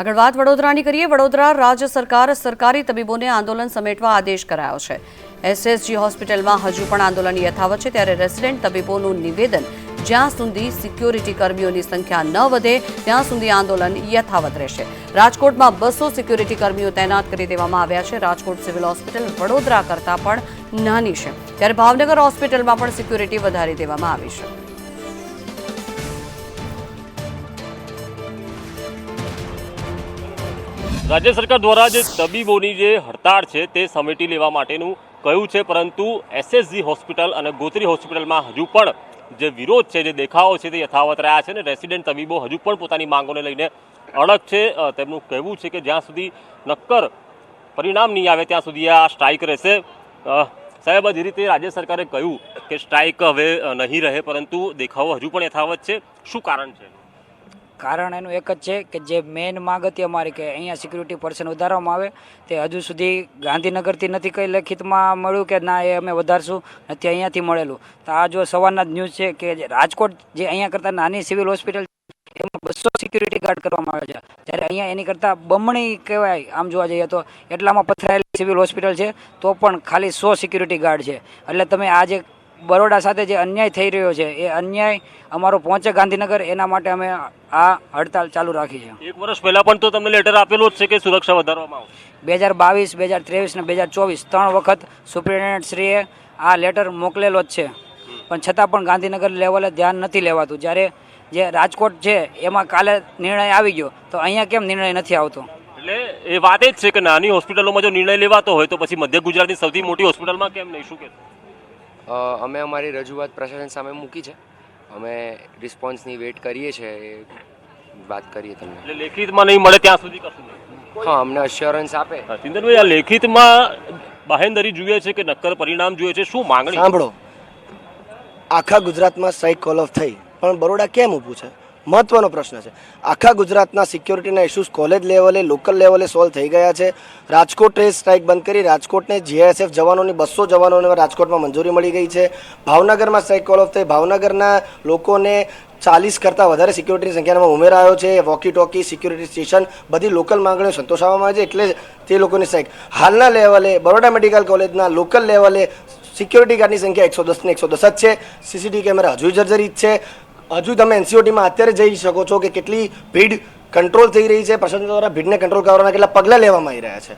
આગળ વાત વડોદરાની કરીએ. વડોદરા રાજ્ય સરકાર સરકારી તબીબોને આંદોલન સમેટવા આદેશ કરાયો છે. એસએસજી હોસ્પિટલમાં હજુ પણ આંદોલન યથાવત છે. ત્યારે રેસિડેન્ટ તબીબોનું નિવેદન, જ્યાં સુધી સિક્યોરિટી કર્મીઓની સંખ્યા ન વધે, ત્યાં સુધી આંદોલન યથાવત રહેશે. રાજકોટમાં બસો સિક્યોરિટી કર્મીઓ તૈનાત કરી દેવામાં આવ્યા છે. રાજકોટ સિવિલ હોસ્પિટલ વડોદરા કરતાં પણ નાની છે. ત્યારે ભાવનગર હોસ્પિટલમાં પણ સિક્યોરિટી વધારી દેવામાં આવી છે. રાજ્ય સરકાર દ્વારા જે તબીબોની જે હડતાળ છે તે સમેટી લેવા માટેનું કહ્યું છે, પરંતુ એસએસજી હોસ્પિટલ અને ગોત્રી હોસ્પિટલમાં હજુ પણ જે વિરોધ છે, જે દેખાવો છે તે યથાવત રહ્યા છે ને રેસિડેન્ટ તબીબો હજુ પણ પોતાની માંગોને લઈને અડગ છે. તેમનું કહેવું છે કે જ્યાં સુધી નક્કર પરિણામ નહીં આવે, ત્યાં સુધી આ સ્ટ્રાઇક રહેશે. સાહેબ જે રીતે રાજ્ય સરકારે કહ્યું કે સ્ટ્રાઇક હવે નહીં રહે, પરંતુ દેખાવો હજુ પણ યથાવત છે. શું કારણ છે? કારણ એનું એક જ છે કે જે મેઇન માંગ હતી અમારી કે અહીંયા સિક્યુરિટી પર્સન વધારવામાં આવે, તે હજુ સુધી ગાંધીનગરથી નથી કંઈ લેખિતમાં મળ્યું કે ના, એ અમે વધારશું, નથી અહીંયાથી મળેલું. તો આ જો સવારના જ ન્યૂઝ છે કે રાજકોટ જે અહીંયા કરતાં નાની સિવિલ હોસ્પિટલ એમાં બસો સિક્યુરિટી ગાર્ડ કરવામાં આવે છે. જ્યારે અહીંયા એની કરતાં બમણી કહેવાય, આમ જોવા જઈએ તો, એટલામાં પથરાયેલી સિવિલ હોસ્પિટલ છે, તો પણ ખાલી સો સિક્યુરિટી ગાર્ડ છે. એટલે તમે આ જે બરોડા સાથે જે અન્યાય થઈ રહ્યો છે એ અન્યાય અમારો પહોંચે ગાંધીનગર એના માટે અમે આ હડતાલ ચાલુ રાખી છે. એક વર્ષ પહેલા પણ તો તમને લેટર આપેલો જ છે કે સુરક્ષા વધારવામાં આવશે. બે હજાર બાવીસ બે હજાર ત્રેવીસ ને બે હજાર ચોવીસ ત્રણ વખત સુપ્રિન્ટેન્ડન્ટશ્રીએ આ લેટર મોકલેલો જ છે. પણ છતાં પણ ગાંધીનગર લેવલે ધ્યાન નથી લેવાતું. જ્યારે જે રાજકોટ છે એમાં કાલે નિર્ણય આવી ગયો તો અહીંયા કેમ નિર્ણય નથી આવતો? એટલે એ વાત એ જ છે કે નાની હોસ્પિટલોમાં જો નિર્ણય લેવાતો હોય તો પછી મધ્ય ગુજરાતની સૌથી મોટી હોસ્પિટલમાં કેમ નહીં? શું કે અમે અમારી રજૂઆત પ્રશાસન સામે મૂકી છે. અમે રિસ્પોન્સની વેટ કરીએ છીએ વાત કરીએ તમને. એટલે લેખિતમાં નહીં મળે ત્યાં સુધી કશું હા અમને અશ્યોરન્સ આપે. ચિંતનભાઈ આ લેખિતમાં બાહેંદરી જોઈએ છે કે નક્કર પરિણામ જોઈએ છે? શું માંગણી? સાંભળો. આખા ગુજરાતમાં સ્ટ્રાઇક કોલ ઓફ થઈ. પણ બરોડા કેમ ઊભું છે? મહત્વનો પ્રશ્ન છે. આખા ગુજરાતના સિક્યોરિટીના ઇસ્યુઝ કોલેજ લેવલે લોકલ લેવલે સોલ્વ થઈ ગયા છે. રાજકોટ રાજકોટે સ્ટ્રાઇક બંધ કરી રાજકોટને જીએસએફ જવાનોની બસો જવાનોને રાજકોટમાં મંજૂરી મળી ગઈ છે. ભાવનગરમાં સ્ટ્રાઇક કોલ ઓફ થઈ. ભાવનગરના લોકોને ચાલીસ કરતાં વધારે સિક્યુરિટીની સંખ્યામાં ઉમેરાયો છે. વોકી ટોકી સિક્યોરિટી સ્ટેશન બધી લોકલ માંગણીઓ સંતોષવામાં આવે છે એટલે તે લોકોની સ્ટ્રાઇક હાલના લેવલે બરોડા મેડિકલ કોલેજના લોકલ લેવલે સિક્યોરિટી ગાર્ડની સંખ્યા એકસો દસ ને એકસો દસ જ છે. સીસીટીવી કેમેરા હજુ જર્જરિત છે. હજુ તમે એનસીઓટીમાં અત્યારે જઈ શકો છો કે કેટલી ભીડ કંટ્રોલ થઈ રહી છે. પ્રશાસન દ્વારા ભીડને કંટ્રોલ કરવાના કેટલા પગલાં લેવામાં આવી રહ્યા છે.